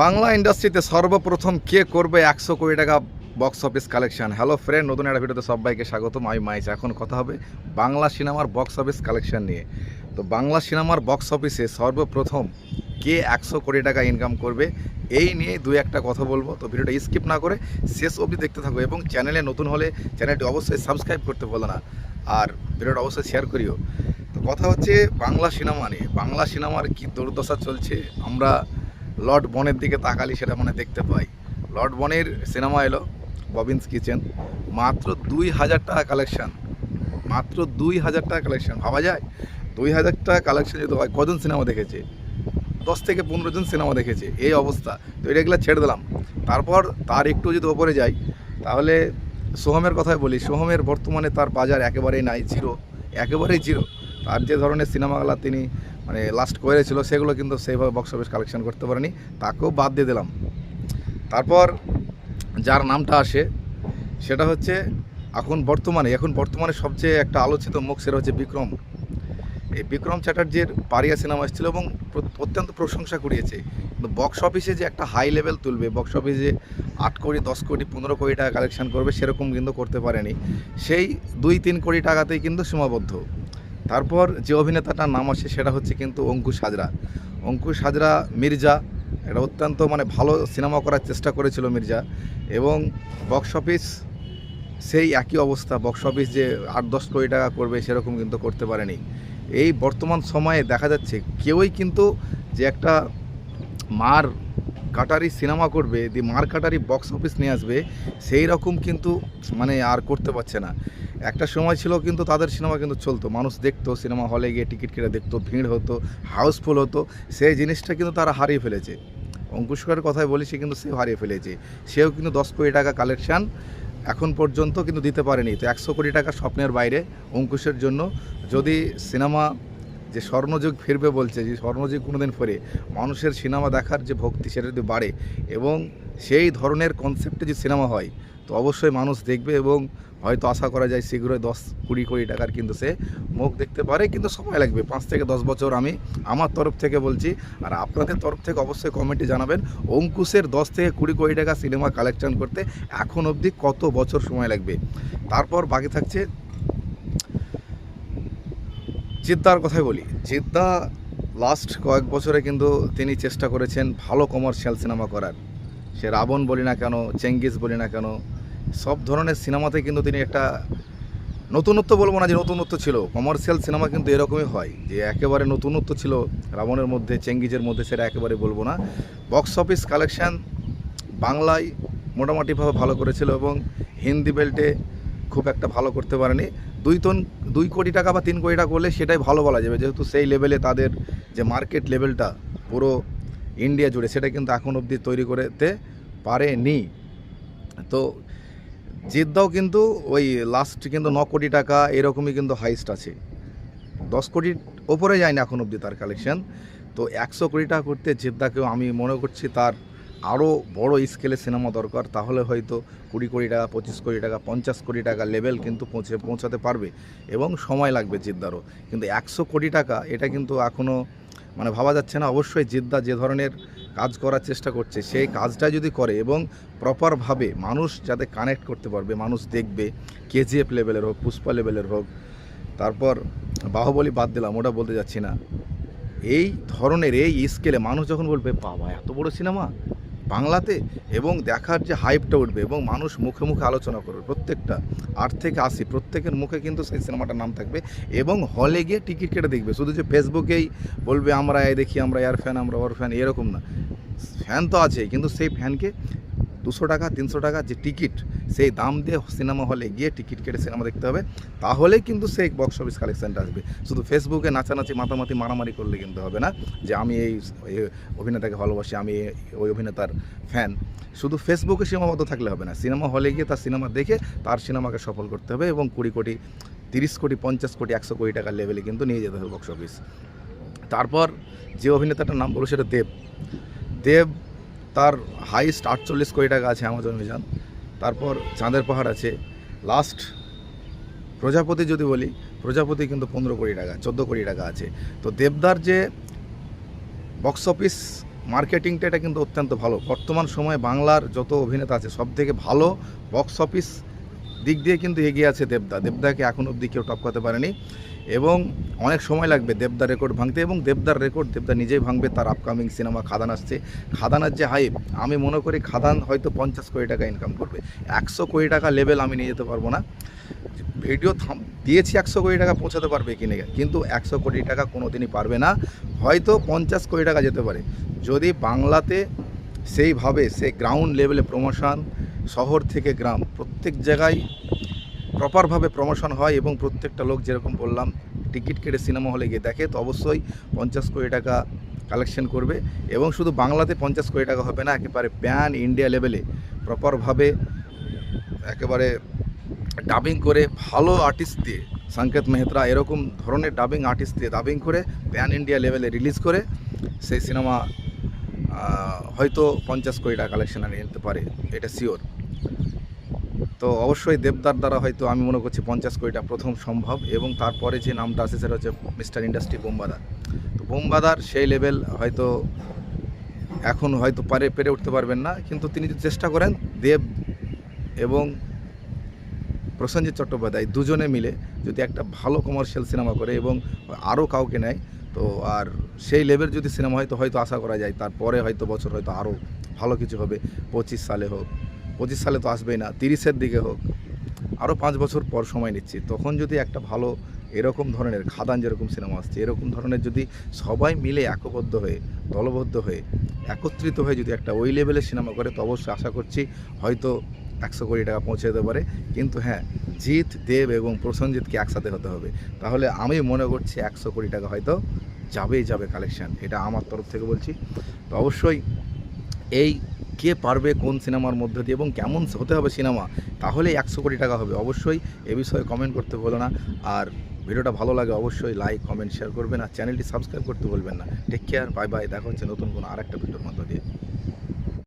বাংলা ইন্ডাস্ট্রিতে সর্বপ্রথম কে করবে একশো কোটি টাকা box office collection hello friend নতুন একটা ভিডিওতে সবাইকে স্বাগতম। আমি মাইস এখন কথা হবে বাংলা সিনেমার বক্স অফিস কালেকশন নিয়ে। তো বাংলা সিনেমার বক্স অফিসে সর্বপ্রথম কে একশো কোটি টাকা ইনকাম করবে? এই নিয়ে দু একটা কথা বলব। তো ভিডিওটা স্কিপ না করে শেষ অবধি দেখতে থাকো এবং চ্যানেলে নতুন হলে চ্যানেলটি অবশ্যই সাবস্ক্রাইব করতে বলো না। আর ভিডিওটা অবশ্যই শেয়ার করিও। তো কথা হচ্ছে বাংলা সিনেমা নিয়ে। বাংলা সিনেমার কি দুর্দশা চলছে? আমরা লর্ড বনের দিকে তাকালি সেটা মানে দেখতে পাই। লর্ড বনের সিনেমা এলো, ববিন্স কিচেন। মাত্র দুই হাজার টাকা কালেকশন। মাত্র দুই হাজার টাকা কালেকশান। ভাবা যায়? দুই হাজার টাকা কালেকশান যদি হয়, কজন সিনেমা দেখেছে? দশ থেকে পনেরো জন সিনেমা দেখেছে, এই অবস্থা। তো এগুলো ছেড়ে দিলাম। তারপর তার একটু যদি ওপরে যাই, তাহলে সোহমের কথাই বলি। সোহমের বর্তমানে তার বাজার একেবারেই নাই জিরো একেবারেই জিরো তার যে ধরনের সিনেমাগুলো তিনি মানে লাস্ট কোয়ারে ছিল সেগুলো কিন্তু সেইভাবে বক্স অফিস কালেকশন করতে পারেনি, তাকেও বাদ দিয়ে দিলাম। তারপর যার নামটা আসে, সেটা হচ্ছে এখন বর্তমানে এখন বর্তমানে সবচেয়ে একটা আলোচিত মুখ সেটা হচ্ছে বিক্রম। এই বিক্রম চ্যাটার্জির পারিয়া সিনেমা এসেছিল এবং অত্যন্ত প্রশংসা কুড়িয়েছে। কিন্তু বক্স অফিসে যে একটা হাই লেভেল তুলবে বক্স অফিসে আট কোটি, দশ কোটি, পনেরো কোটি টাকা কালেকশন করবে, সেরকম কিন্তু করতে পারেনি। সেই দুই তিন কোটি টাকাতেই কিন্তু সীমাবদ্ধ। তারপর যে অভিনেতাটার নাম আসে সেটা হচ্ছে কিন্তু অঙ্কুশ হাজরা অঙ্কুশ হাজরা মির্জা এটা অত্যন্ত মানে ভালো সিনেমা করার চেষ্টা করেছিল মির্জা এবং বক্স অফিস সেই একই অবস্থা বক্স অফিস যে আট দশ কোটি টাকা করবে সেরকম কিন্তু করতে পারেনি। এই বর্তমান সময়ে দেখা যাচ্ছে কেউই কিন্তু যে একটা মার কাটারি সিনেমা করবে দিয়ে মার কাটারি বক্স অফিস নিয়ে আসবে সেই রকম কিন্তু মানে আর করতে পারছে না। একটা সময় ছিল কিন্তু তাদের সিনেমা কিন্তু চলতো। মানুষ দেখতো, সিনেমা হলে গিয়ে টিকিট কেটে দেখতো, ভিড় হতো, হাউসফুল হতো, সেই জিনিসটা কিন্তু তারা হারিয়ে ফেলেছে। অঙ্কুশকরের কথাই বলি, সে কিন্তু সেও হারিয়ে ফেলেছে। সেও কিন্তু দশ কোটি টাকা কালেকশান এখন পর্যন্ত কিন্তু দিতে পারেনি। তো একশো কোটি টাকা স্বপ্নের বাইরে অঙ্কুশের জন্য। যদি সিনেমা যে স্বর্ণযুগ ফিরবে বলছে, যে স্বর্ণযুগ কোনোদিন ফেরে, মানুষের সিনেমা দেখার যে ভক্তি সেটা যদি বাড়ে এবং সেই ধরনের কনসেপ্টে যে সিনেমা হয় তো অবশ্যই মানুষ দেখবে এবং হয়তো আশা করা যায় শীঘ্রই দশ কুড়ি কোটি টাকার কিন্তু সে মুখ দেখতে পারে, কিন্তু সময় লাগবে। পাঁচ থেকে দশ বছর আমি আমার তরফ থেকে বলছি, আর আপনাদের তরফ থেকে অবশ্যই কমেন্টে জানাবেন, অঙ্কুশের দশ থেকে কুড়ি কোটি টাকা সিনেমা কালেকশন করতে এখন অবধি কত বছর সময় লাগবে। তারপর বাকি থাকছে জিদ্দার কথাই বলি। জিদ্দা লাস্ট কয়েক বছরে কিন্তু তিনি চেষ্টা করেছেন ভালো কমার্শিয়াল সিনেমা করার। সে রাবণ বলি না কেন, চেঙ্গিস বলি না কেন, সব ধরনের সিনেমাতে কিন্তু তিনি একটা নতুনত্ব বলব না যে নতুনত্ব ছিল। কমার্শিয়াল সিনেমা কিন্তু এরকমই হয় যে একেবারে নতুনত্ব ছিল রাবণের মধ্যে, চেঙ্গিজের মধ্যে সেটা একেবারে বলব না। বক্স অফিস কালেকশান বাংলায় মোটামুটিভাবে ভালো করেছিল এবং হিন্দি বেল্টে খুব একটা ভালো করতে পারেনি। দুই তন, দুই কোটি টাকা বা তিন কোটি টাকা করলে সেটাই ভালো বলা যাবে। যেহেতু সেই লেভেলে তাদের যে মার্কেট লেভেলটা পুরো ইন্ডিয়া জুড়ে, সেটা কিন্তু এখন অবধি তৈরি করতে পারেনি। তো জিদ্দাও কিন্তু ওই লাস্ট কিন্তু ন কোটি টাকা এরকমই কিন্তু হাইস্ট আছে। দশ কোটির ওপরে যায় না এখন অবধি তার কালেকশন তো একশো কোটি টাকা করতে জিদ্দাকেও আমি মনে করছি তার আরও বড় স্কেলে সিনেমা দরকার। তাহলে হয়তো কুড়ি কোটি টাকা, পঁচিশ কোটি টাকা, পঞ্চাশ কোটি টাকা লেভেল কিন্তু পৌঁছে, পৌঁছাতে পারবে এবং সময় লাগবে জিদ্দারও। কিন্তু একশো কোটি টাকা, এটা কিন্তু এখনও মানে ভাবা যাচ্ছে না, অবশ্যই জিদ্দা যে ধরনের কাজ করার চেষ্টা করছে, সেই কাজটা যদি করে এবং প্রপারভাবে মানুষ যাতে কানেক্ট করতে পারবে, মানুষ দেখবে কেজিএফ লেভেলের হোক, পুষ্পা লেভেলের হোক, তারপর বাহুবলী বাদ দিলাম, ওটা বলতে যাচ্ছি না। এই ধরনের, এই স্কেলে মানুষ যখন বলবে, বাবা, এত বড় সিনেমা বাংলাতে এবং দেখার যে হাইপটা উঠবে এবং মানুষ মুখে মুখে আলোচনা করবে, প্রত্যেকটা, আট থেকে আশি, প্রত্যেকের মুখে কিন্তু সেই সিনেমাটার নাম থাকবে এবং হলে গিয়ে টিকিট কেটে দেখবে। শুধু যে ফেসবুকেই বলবে, আমরা এ দেখি, আমরা এয়ার ফ্যান আমরা ওর ফ্যান এরকম না। ফ্যান তো আছেই, কিন্তু সেই ফ্যানকে দুশো টাকা, তিনশো টাকা যে টিকিট, সেই দাম দিয়ে সিনেমা হলে গিয়ে টিকিট কেটে সিনেমা দেখতে হবে। তাহলে কিন্তু সেই বক্স অফিস কালেকশানটা আসবে। শুধু ফেসবুকে নাচানাচি, মাতামাতি, মারামারি করলে কিন্তু হবে না যে আমি এই অভিনেতাকে ভালোবাসি, আমি ওই অভিনেতার ফ্যান শুধু ফেসবুকে সীমাবদ্ধ থাকলে হবে না। সিনেমা হলে গিয়ে তার সিনেমা দেখে তার সিনেমাকে সফল করতে হবে এবং কুড়ি কোটি, তিরিশ কোটি, পঞ্চাশ কোটি, একশো কোটি টাকার লেভেলে কিন্তু নিয়ে যেতে হবে বক্স অফিস তারপর যে অভিনেতাটার নাম বলো সেটা দেব। দেব তার হাইস্ট আটচল্লিশ কোটি টাকা আছে অ্যামাজন মিজান তারপর চাঁদের পাহাড় আছে। লাস্ট প্রজাপতি যদি বলি, প্রজাপতি কিন্তু পনেরো কোটি টাকা, চোদ্দ কোটি টাকা আছে। তো দেবদার যে বক্স অফিস মার্কেটিংটা এটা কিন্তু অত্যন্ত ভালো। বর্তমান সময়ে বাংলার যত অভিনেতা আছে সব থেকে ভালো বক্স অফিস দিক দিয়ে কিন্তু এগিয়ে আছে দেবদা। দেবদাকে এখন অবধি কেউ টপকাতে পারেনি। এবং অনেক সময় লাগবে দেবদার রেকর্ড ভাঙতে এবং দেবদার রেকর্ড দেবদা নিজেই ভাঙবে তার আপকামিং সিনেমা খাদান আসছে। খাদানার যে হাইপ আমি মনে করি খাদান হয়তো পঞ্চাশ কোটি টাকা ইনকাম করবে। একশো কোটি টাকা লেভেল আমি নিয়ে যেতে পারব না। ভিডিও থাম, দিয়েছি একশো কোটি টাকা, পৌঁছাতে পারবে কিনে কিন্তু একশো কোটি টাকা কোনো দিনই পারবে না। হয়তো পঞ্চাশ কোটি টাকা যেতে পারে। যদি বাংলাতে সেইভাবে সে গ্রাউন্ড লেভেলে প্রমোশন শহর থেকে গ্রাম, প্রত্যেক জায়গায় প্রপারভাবে প্রমোশন হয় এবং প্রত্যেকটা লোক যেরকম বললাম টিকিট কেটে সিনেমা হলে গিয়ে দেখে, তো অবশ্যই পঞ্চাশ কোটি টাকা কালেকশন করবে। এবং শুধু বাংলাতে পঞ্চাশ কোটি টাকা হবে না, একেবারে প্যান ইন্ডিয়া লেভেলে প্রপারভাবে একেবারে ডাবিং করে ভালো আর্টিস্ট দিয়ে সংকেত মেহত্রা এরকম ধরনের ডাবিং আর্টিস্ট দিয়ে ডাবিং করে প্যান ইন্ডিয়া লেভেলে রিলিজ করে সেই সিনেমা হয়তো পঞ্চাশ কোটি টাকা কালেকশন আনিয়ে নিতে পারে, এটা শিওর তো অবশ্যই দেবদার দ্বারা হয়তো আমি মনে করছি পঞ্চাশ কোটি টাকা প্রথম সম্ভব এবং তারপরে যে নামটা আছে সেটা হচ্ছে মিস্টার ইন্ডাস্ট্রি বোম্বাদার। তো বোম্বাদার সেই লেভেল হয়তো এখন হয়তো পারে, পেরে উঠতে পারবেন না, কিন্তু তিনি যদি চেষ্টা করেন, দেব এবং প্রসেনজিৎ চট্টোপাধ্যায় দুজনে মিলে যদি একটা ভালো কমার্শিয়াল সিনেমা করে এবং আরও কাউকে নেয়, তো আর সেই লেভেল যদি সিনেমা হয়, তো হয়তো আশা করা যায়, তারপরে হয়তো বছর হয়তো আরও ভালো কিছু হবে, পঁচিশ সালে হোক। পঁচিশ সালে তো আসবেই না, তিরিশের দিকে হোক। আরও পাঁচ বছর পর সময় নিচ্ছি। তখন যদি একটা ভালো এরকম ধরনের খাদান যেরকম সিনেমা আসছে, এরকম ধরনের যদি সবাই মিলে একবদ্ধ হয়ে, দলবদ্ধ হয়ে, একত্রিত হয়ে যদি একটা ওই লেভেলের সিনেমা করে, তো অবশ্যই আশা করছি হয়তো একশো কোটি টাকা পৌঁছে যেতে পারে। কিন্তু হ্যাঁ জিৎ, দেব এবং প্রসেনজিৎকে একসাথে হতে হবে। তাহলে আমি মনে করছি একশো কোটি টাকা হয়তো যাবেই যাবে কালেকশান এটা আমার তরফ থেকে বলছি। তো অবশ্যই এই কে পারবে কোন সিনেমার মধ্য দিয়ে এবং কেমন হতে হবে সিনেমা তাহলে একশো কোটি টাকা হবে। অবশ্যই এ বিষয়ে কমেন্ট করতে বলো না। আর ভিডিওটা ভালো লাগে অবশ্যই লাইক কমেন্ট শেয়ার করবেন। আর চ্যানেলটি সাবস্ক্রাইব করতে বলবেন না। টেক কেয়ার বাই বাই দেখা হচ্ছে নতুন কোনো আরেকটা ভিডিওর মধ্য দিয়ে।